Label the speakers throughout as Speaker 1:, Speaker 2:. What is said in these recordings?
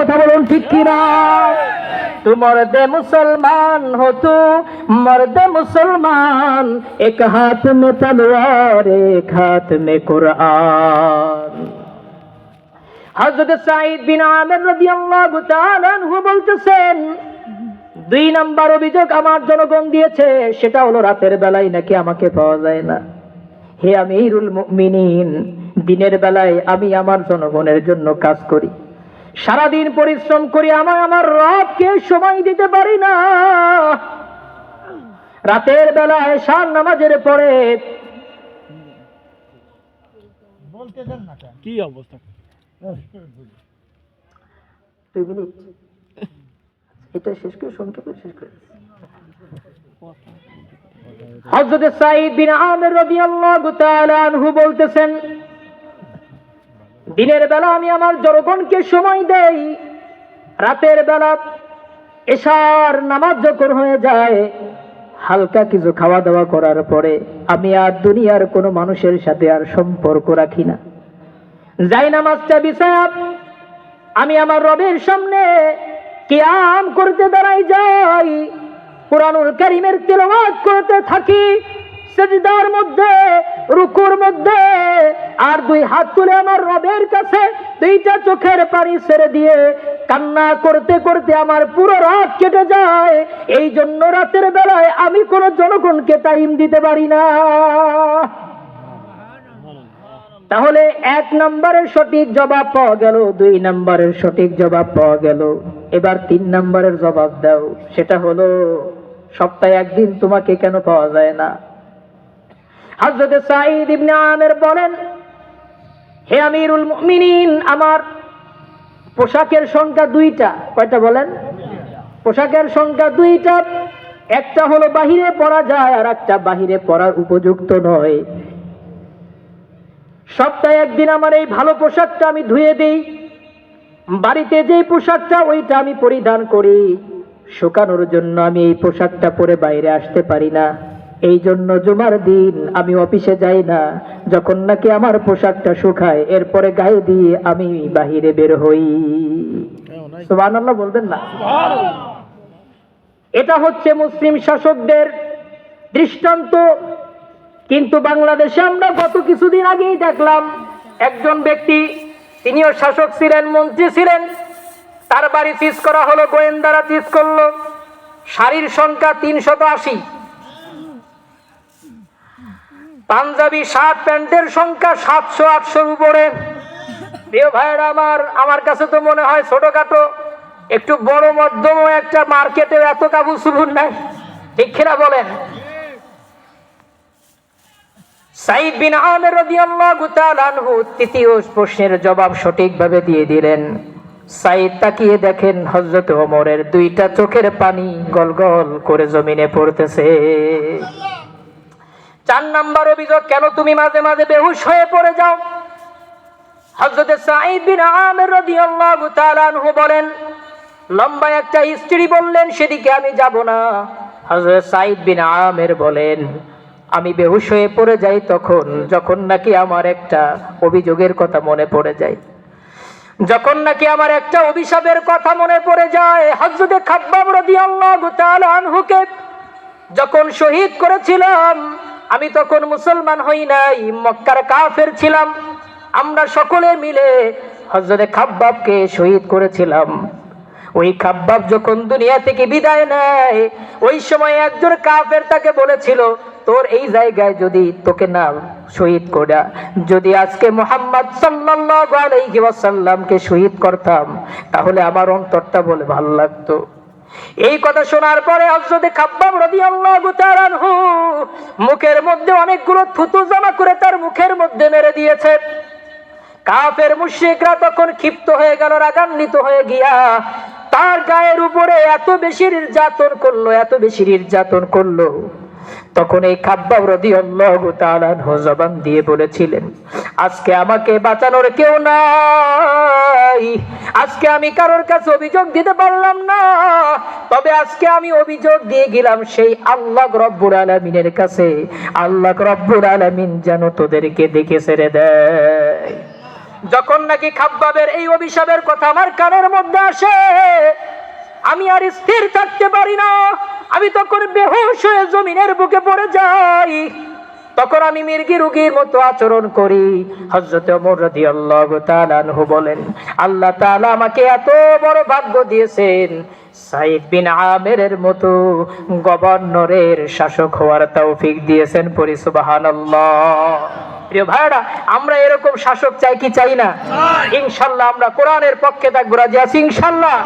Speaker 1: কথা বলুন, ঠিক কি না তোমার দে মুসলমান হো তু দে মুসলমান। এক হাত মে তলোয়ার, এক হাত মে কোরআন। হযরত সাইদ বিন আমির রাদিয়াল্লাহু তাআলা আনহু বলতেছেন, দুই নাম্বার অভিযোগ আমার জনগণ দিয়েছে, সেটা হলো রাতের বেলায় নাকি আমাকে পাওয়া যায় না। হে আমিরুল মুমিনিন, দিনের বেলায় আমি আমার জনগণের জন্য কাজ করি। সারাদিন পরিশ্রম করি আমার আমার রবকে সময় দিতে পারি না। রাতের বেলায় সার নামাজের পরে
Speaker 2: কি অবস্থা?
Speaker 1: দুই মিনিট। এটা শেষ করে সংক্ষেপে শেষ করে হযরত সাঈদ বিন আমির রাদিয়াল্লাহু তাআলা আনহু বলতেছেন দিনের বেলা আমি আমার জনগণকে সময় দেই, রাতের বেলা এশার নামাজ যখন হয়ে যায়, হালকা কিছু খাওয়া দাওয়া করার পরে আমি আর দুনিয়ার কোনো মানুষের সাথে আর সম্পর্ক রাখি না। যাই নামাজটা বিছায়া আমি আমার রবের সামনে কিয়াম করতে দাঁড়াই যাই, কোরআনুল কারিমের তেলাওয়াত করতে থাকি, সেজদার মধ্যে রুকুর মধ্যে আর দুই হাত তুলে আমার রবের কাছে দুইটা চোখের পানি ছেড়ে দিয়ে কান্না করতে করতে আমার পুরো রাত কেটে যায়। এই জন্য রাতের বেলায় আমি কোনো জনগণকে টাইম দিতে পারি না। তাহলে এক নম্বরের সঠিক জবাব পাওয়া গেল, দুই নম্বরের সঠিক জবাব পাওয়া গেল। এবার তিন নম্বরের জবাব দাও, সেটা হলো, সপ্তাহে একদিন তোমাকে কেন পাওয়া যায় না? হযরত সাঈদ ইবনে আমির বলেন, হে আমিরুল মুমিনিন, আমার পোশাকের সংখ্যা দুইটা। কয়টা বলেন? পোশাকের সংখ্যা দুইটা, একটা হলো বাহিরে পরা যায় আর একটা বাহিরে পরার উপযুক্ত নয়। সপ্তাহে একদিন আমার এই ভালো পোশাকটা আমি ধুয়ে দেই। বাড়িতে যে পোশাকটা, ওইটা আমি পরিধান করি। শুকানোর জন্য আমি এই পোশাকটা পরে বাইরে আসতে পারি না। এই জন্য জুমার দিন আমি অফিসে যাই না। যখন নাকি আমার পোশাকটা শুকায় এরপরে গায়ে দিয়ে আমি বাহিরে বের হই। সুবহানাল্লাহ। বলবেন না? এটা হচ্ছে মুসলিম শাসকদের দৃষ্টান্ত। কিন্তু বাংলাদেশে আমরা গত কিছুদিন আগেই দেখলাম একজন ব্যক্তি তিনিও শাসক ছিলেন মন্ত্রী ছিলেন তার বাড়ি চিজ করা হলো গোয়েন্দারা চিজ করল। শাড়ির সংখ্যা তিনশত আশি। পাঞ্জাবি শার্ট প্যান্টের সংখ্যা সাতশো, আটশোর উপরে। প্রিয় ভাইয়েরা, আমার আমার কাছে তো মনে হয় ছোটখাটো, একটু বড়, মধ্যম একটা মার্কেটে এত কাবু সুবুর নাই। ঠিক বলেন? সাইদ বিন তৃতীয় প্রশ্নের জবাব সঠিকভাবে দিয়ে দিলেন। সাইদ তাকিয়ে দেখেন হযরত ওমরের দুইটা চোখের পানি গলগল করে জমিনে পড়তেছে। চার নাম্বার অভিযোগ, কেন তুমি মাঝে মাঝে বেহুশ হয়ে পড়ে যাও? হযরত সাইদ বিন আমের রাদিয়াল্লাহু তাআলা আনহু বলেন, লম্বা একটা স্ত্রী বললেন, সেদিকে আমি যাব না। সাইদ বিন আমের বলেন, আমি বেহুশ হয়ে পড়ে যাই তখন, যখন নাকি আমার একটা অভিযোগের কথা মনে পড়ে যায়। যখন নাকি আমার একটা অভিশাপের কথা মনে পড়ে যায়। হযরতে খাব্বাব রাদিয়াল্লাহু তাআলা আনহুকে যখন শহীদ করেছিলাম আমি তখন মুসলমান হই নাই, মক্কার কাফের ছিলাম। আমরা সকলে মিলে হযরতে খাব্বাবকে শহীদ করেছিলাম। ওই খাব্বাব যখন দুনিয়া থেকে বিদায় নেয়, ওই সময় একজন কাফের তাকে বলেছিল, তোর এই জায়গায় যদি তোকে না শহীদ করা, যদি আজকে মোহাম্মদ সাল্লাল্লাহু আলাইহি ওয়াসাল্লামকে শহীদ করতাম, তাহলে আমার অন্তরটা বলে ভালো লাগতো। এই কথা শোনার পরে মুখের মধ্যে অনেকগুলো থুতু জমা করে তার মুখের মধ্যে মেরে দিয়েছে। কাফের মুশরিকরা তখন ক্ষিপ্ত হয়ে গেল, রাগান্বিত হয়ে গিয়া তার গায়ের উপরে এত বেশি নির্যাতন করল, এত বেশি নির্যাতন করল। তখন এই খাব্বাব তাআলা জবান দিয়ে বলেছিলেন, আজকে আমাকে বাঁচানোর কেউ নাই। আজকে আমি কারোর কাছে অভিযোগ দিতে পারলাম না। তবে আজকে আমি অভিযোগ দিয়ে গেলাম সেই আল্লাহ রব্বুর আলামিনের কাছে। আল্লাহ রব্বুর আলামিন যেন তোদেরকে দেখে ছেড়ে দেয়। যখন নাকি খাব্বাবের এই অভিশাপের কথা আমার কানের মধ্যে আসে, আমি আর স্থির থাকতে পারি না। আমি তখন বেহুশ হয়ে জমিনের বুকে পড়ে যাই। তখন আমি মির্গি রুগীর মতো আচরণ করি। হজরত আল্লাহ তাআলা আমাকে এত বড় ভাগ্য দিয়েছেন সাইদ বিন আমেরের মতো গভর্নরের শাসক হওয়ার তৌফিক দিয়েছেন পরি প্রিয় ভাইরা আমরা এরকম শাসক চাই কি চাই না? ইনশাল্লাহ আমরা কোরআনের পক্ষে থাকব রাজি আছি ইনশাল্লাহ।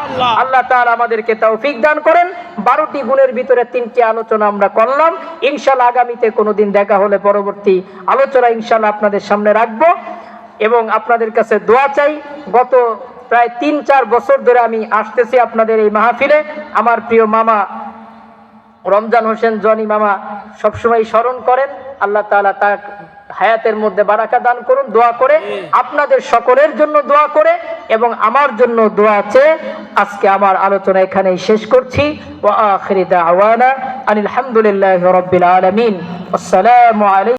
Speaker 1: আল্লাহ তাআলা আমাদেরকে তৌফিক দান করেন। বারোটি গুণের ভিতরে তিনটি আলোচনা আমরা করলাম। ইনশাল্লাহ আগামীতে কোনোদিন দেখা হলে পরবর্তী আলোচনা ইনশাল্লাহ আপনাদের সামনে রাখব এবং আপনাদের কাছে দোয়া চাই। গত প্রায় তিন, চার বছর ধরে আমি আসতেছি আপনাদের এই মাহফিলে। আমার প্রিয় মামা রমজান হোসেন, জনি মামা সবসময় স্মরণ করেন। আল্লাহ তাআলা তার হায়াতের মধ্যে বারাকা দান করুন, দোয়া করে। আপনাদের সকলের জন্য দোয়া করে এবং আমার জন্য দোয়া আছে। আজকে আমার আলোচনা এখানেই শেষ করছি। ওয়া আখিরি দাওয়ানা আনিল হামদুলিল্লাহি রাব্বিল আলামিন। আসসালামু